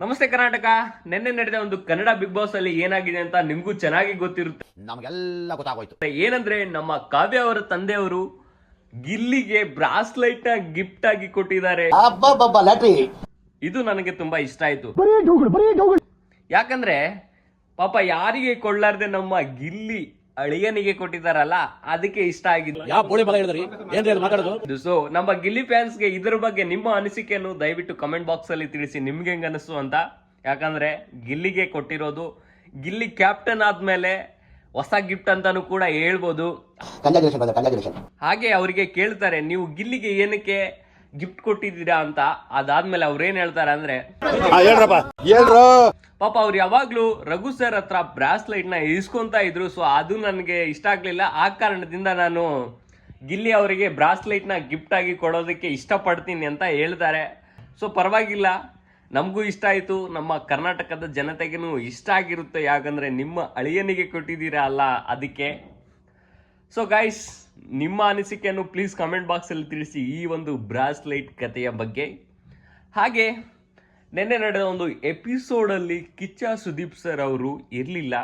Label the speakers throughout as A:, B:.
A: ನಮಸ್ತೆ ಕರ್ನಾಟಕ. ನಿನ್ನೆ ನಡೆದ ಒಂದು ಕನ್ನಡ ಬಿಗ್ ಬಾಸ್ ಅಲ್ಲಿ ಏನಾಗಿದೆ ಅಂತ ನಿಮ್ಗೂ ಚೆನ್ನಾಗಿ ಗೊತ್ತಿರುತ್ತೆ.
B: ನಮಗೆಲ್ಲ ಗೊತ್ತಾಗೋಯ್ತು.
A: ಏನಂದ್ರೆ ನಮ್ಮ ಕಾವ್ಯ ಅವರ ತಂದೆಯವರು ಗಿಲ್ಲಿಗೆ ಬ್ರಾಸ್ಲೈಟ್ನ ಗಿಫ್ಟ್ ಆಗಿ ಕೊಟ್ಟಿದ್ದಾರೆ. ಇದು ನನಗೆ ತುಂಬಾ ಇಷ್ಟ ಆಯ್ತು. ಯಾಕಂದ್ರೆ ಪಾಪ ಯಾರಿಗೆ ಕೊಳ್ಳಾರ್ದೆ ನಮ್ಮ ಗಿಲ್ಲಿ ಅಳಿಯನಿಗೆ ಕೊಟ್ಟಿದ್ದಾರಲ್ಲ ಅದಕ್ಕೆ ಇಷ್ಟ ಆಗಿದೆ
C: ಯಾವ ಬೋಳಿ ಮಗ ಹೇಳಿದ್ರಿ? ಏನ್ರಿ ಅದು ಮಾತಾಡೋದು?
A: ಸೊ ನಮ್ಮ ಗಿಲ್ಲಿ ಫ್ಯಾನ್ಸ್ಗೆ ಇದ್ರ ಬಗ್ಗೆ ನಿಮ್ಮ ಅನಿಸಿಕೆಯನ್ನು ದಯವಿಟ್ಟು ಕಮೆಂಟ್ ಬಾಕ್ಸ್ ಅಲ್ಲಿ ತಿಳಿಸಿ ನಿಮ್ಗೆ ಹೆಂಗ್ ಅನಿಸು ಅಂತ. ಯಾಕಂದ್ರೆ ಗಿಲ್ಲಿಗೆ ಕೊಟ್ಟಿರೋದು ಗಿಲ್ಲಿ ಕ್ಯಾಪ್ಟನ್ ಆದ್ಮೇಲೆ ಹೊಸ ಗಿಫ್ಟ್ ಅಂತಾನು ಕೂಡ ಹೇಳ್ಬೋದು. ಹಾಗೆ ಅವರಿಗೆ ಕೇಳ್ತಾರೆ ನೀವು ಗಿಲ್ಲಿಗೆ ಏನಕ್ಕೆ ಗಿಫ್ಟ್ ಕೊಟ್ಟಿದ್ದೀರಾ ಅಂತ ಅದಾದ್ಮೇಲೆ ಅವ್ರೇನ್ ಹೇಳ್ತಾರೆ ಅಂದ್ರೆ ಪಾಪ ಅವ್ರು ಯಾವಾಗ್ಲೂ ರಘು ಸರ್ ಹತ್ರ ಬ್ರಾಸ್ಲೈಟ್ನ ಇಸ್ಕೊಂತ ಇದ್ರು ಸೊ ಅದು ನನಗೆ ಇಷ್ಟ ಆಗ್ಲಿಲ್ಲ. ಆ ಕಾರಣದಿಂದ ನಾನು ಗಿಲ್ಲಿ ಅವರಿಗೆ ಬ್ರಾಸ್ಲೈಟ್ನ ಗಿಫ್ಟ್ ಆಗಿ ಕೊಡೋದಕ್ಕೆ ಇಷ್ಟಪಡ್ತೀನಿ ಅಂತ ಹೇಳ್ತಾರೆ. ಸೊ ಪರವಾಗಿಲ್ಲ. ನಮಗೂ ಇಷ್ಟ ಆಯಿತು. ನಮ್ಮ ಕರ್ನಾಟಕದ ಜನತೆಗೂ ಇಷ್ಟ ಆಗಿರುತ್ತೆ. ಯಾಕಂದ್ರೆ ನಿಮ್ಮ ಅಳಿಯನಿಗೆ ಕೊಟ್ಟಿದ್ದೀರಾ ಅಲ್ಲ ಅದಕ್ಕೆ ಸೊ ಗೈಸ್ ನಿಮ್ಮ ಅನಿಸಿಕೆಯನ್ನು ಪ್ಲೀಸ್ ಕಮೆಂಟ್ ಬಾಕ್ಸಲ್ಲಿ ತಿಳಿಸಿ ಈ ಒಂದು ಬ್ರಾಸ್ಲೈಟ್ ಕಥೆಯ ಬಗ್ಗೆ. ಹಾಗೆ, ನಿನ್ನೆ ನಡೆದ ಒಂದು ಎಪಿಸೋಡಲ್ಲಿ ಕಿಚ್ಚ ಸುದೀಪ್ ಸರ್ ಅವರು ಇರಲಿಲ್ಲ.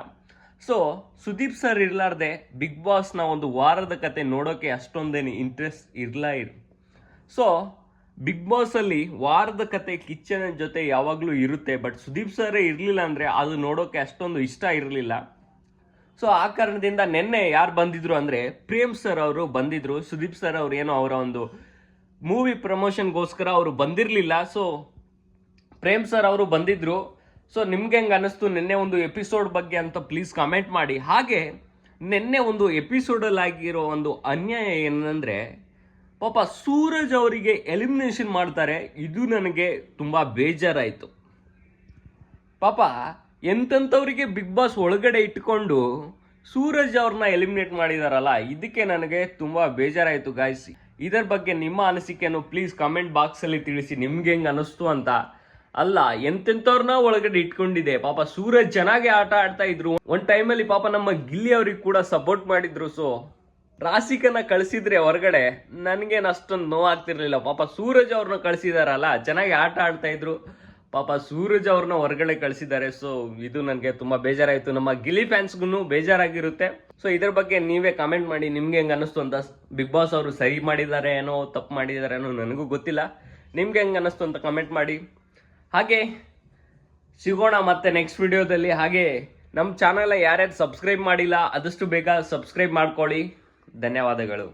A: ಸೊ ಸುದೀಪ್ ಸರ್ ಇರಲಾರ್ದೆ ಬಿಗ್ ಬಾಸ್ನ ಒಂದು ವಾರದ ಕತೆ ನೋಡೋಕ್ಕೆ ಅಷ್ಟೊಂದೇನು ಇಂಟ್ರೆಸ್ಟ್ ಇರಲ ಇರು. ಸೊ ಬಿಗ್ ಬಾಸಲ್ಲಿ ವಾರದ ಕತೆ ಕಿಚ್ಚನ ಜೊತೆ ಯಾವಾಗಲೂ ಇರುತ್ತೆ ಬಟ್ ಸುದೀಪ್ ಸರೇ ಇರಲಿಲ್ಲ ಅಂದರೆ ಅದು ನೋಡೋಕೆ ಅಷ್ಟೊಂದು ಇಷ್ಟ ಇರಲಿಲ್ಲ. ಸೊ ಆ ಕಾರಣದಿಂದ ನಿನ್ನೆ ಯಾರು ಬಂದಿದ್ರು ಅಂದ್ರೆ ಪ್ರೇಮ್ ಸರ್ ಅವರು ಬಂದಿದ್ರು. ಸುದೀಪ್ ಸರ್ ಅವ್ರು ಏನೋ ಅವರ ಒಂದು ಮೂವಿ ಪ್ರಮೋಷನ್ಗೋಸ್ಕರ ಅವರು ಬಂದಿರಲಿಲ್ಲ. ಸೊ ಪ್ರೇಮ್ ಸರ್ ಅವರು ಬಂದಿದ್ರು. ಸೊ ನಿಮ್ಗೆ ಹೆಂಗೆ ಅನಿಸ್ತು ನಿನ್ನೆ ಒಂದು ಎಪಿಸೋಡ್ ಬಗ್ಗೆ ಅಂತ ಪ್ಲೀಸ್ ಕಮೆಂಟ್ ಮಾಡಿ. ಹಾಗೆ, ನಿನ್ನೆ ಒಂದು ಎಪಿಸೋಡಲ್ಲಿ ಆಗಿರೋ ಒಂದು ಅನ್ಯಾಯ ಏನಂದ್ರೆ, ಪಾಪ ಸೂರಜ್ ಅವರಿಗೆ ಎಲಿಮಿನೇಷನ್ ಮಾಡ್ತಾರೆ. ಇದು ನನಗೆ ತುಂಬ ಬೇಜಾರಾಯಿತು. ಪಾಪ ಎಂತೆಂಥವ್ರಿಗೆ ಬಿಗ್ ಬಾಸ್ ಒಳಗಡೆ ಇಟ್ಕೊಂಡು ಸೂರಜ್ ಅವ್ರನ್ನ ಎಲಿಮಿನೇಟ್ ಮಾಡಿದಾರಲ್ಲ, ಇದಕ್ಕೆ ನನಗೆ ತುಂಬಾ ಬೇಜಾರಾಯಿತು ಗಾಯ್ಸ್ ಇದರ ಬಗ್ಗೆ ನಿಮ್ಮ ಅನಿಸಿಕೆಯನ್ನು ಪ್ಲೀಸ್ ಕಮೆಂಟ್ ಬಾಕ್ಸಲ್ಲಿ ತಿಳಿಸಿ, ನಿಮ್ಗೆ ಹೆಂಗೆ ಅನಿಸ್ತು ಅಂತ. ಅಲ್ಲ ಎಂತೆಂಥವ್ರನ್ನ ಒಳಗಡೆ ಇಟ್ಕೊಂಡಿದೆ? ಪಾಪ ಸೂರಜ್ ಚೆನ್ನಾಗಿ ಆಟ ಆಡ್ತಾ ಇದ್ರು. ಟೈಮ್ ಟೈಮಲ್ಲಿ ಪಾಪ ನಮ್ಮ ಗಿಲ್ಲಿ ಅವ್ರಿಗೆ ಕೂಡ ಸಪೋರ್ಟ್ ಮಾಡಿದ್ರು ಸೊ ರಾಸಿಕನ ಕಳಿಸಿದ್ರೆ ಹೊರಗಡೆ ನನಗೇನು ಅಷ್ಟೊಂದು ನೋವಾಗ್ತಿರ್ಲಿಲ್ಲ. ಪಾಪ ಸೂರಜ್ ಅವ್ರನ್ನ ಕಳಿಸಿದಾರಲ್ಲ, ಚೆನ್ನಾಗಿ ಆಟ ಆಡ್ತಾ ಇದ್ರು. ಪಾಪ ಸೂರಜ್ ಅವ್ರನ್ನ ಹೊರಗಡೆ ಕಳಿಸಿದ್ದಾರೆ. ಸೊ ಇದು ನನಗೆ ತುಂಬಾ ಬೇಜಾರಾಯಿತು. ನಮ್ಮ ಗಿಲಿ ಫ್ಯಾನ್ಸ್ಗೂ ಬೇಜಾರಾಗಿರುತ್ತೆ. ಸೊ ಇದ್ರ ಬಗ್ಗೆ ನೀವೇ ಕಮೆಂಟ್ ಮಾಡಿ, ನಿಮ್ಗೆ ಹೆಂಗ್ ಅನಿಸ್ತು ಅಂತ ಬಿಗ್ ಬಾಸ್ ಅವರು ಸರಿ ಮಾಡಿದ್ದಾರೆ ಏನೋ, ತಪ್ಪು ಮಾಡಿದ್ದಾರೆ ಏನೋ ನನಗೂ ಗೊತ್ತಿಲ್ಲ. ನಿಮ್ಗೆ ಹೆಂಗ್ ಅನಿಸ್ತು ಅಂತ ಕಮೆಂಟ್ ಮಾಡಿ. ಹಾಗೆ, ಸಿಗೋಣ ಮತ್ತೆ ನೆಕ್ಸ್ಟ್ ವಿಡಿಯೋದಲ್ಲಿ ಹಾಗೆ ನಮ್ಮ ಚಾನಲ್ ಯಾರ್ಯಾರು ಸಬ್ಸ್ಕ್ರೈಬ್ ಮಾಡಿಲ್ಲ, ಆದಷ್ಟು ಬೇಗ ಸಬ್ಸ್ಕ್ರೈಬ್ ಮಾಡ್ಕೊಳ್ಳಿ. ಧನ್ಯವಾದಗಳು.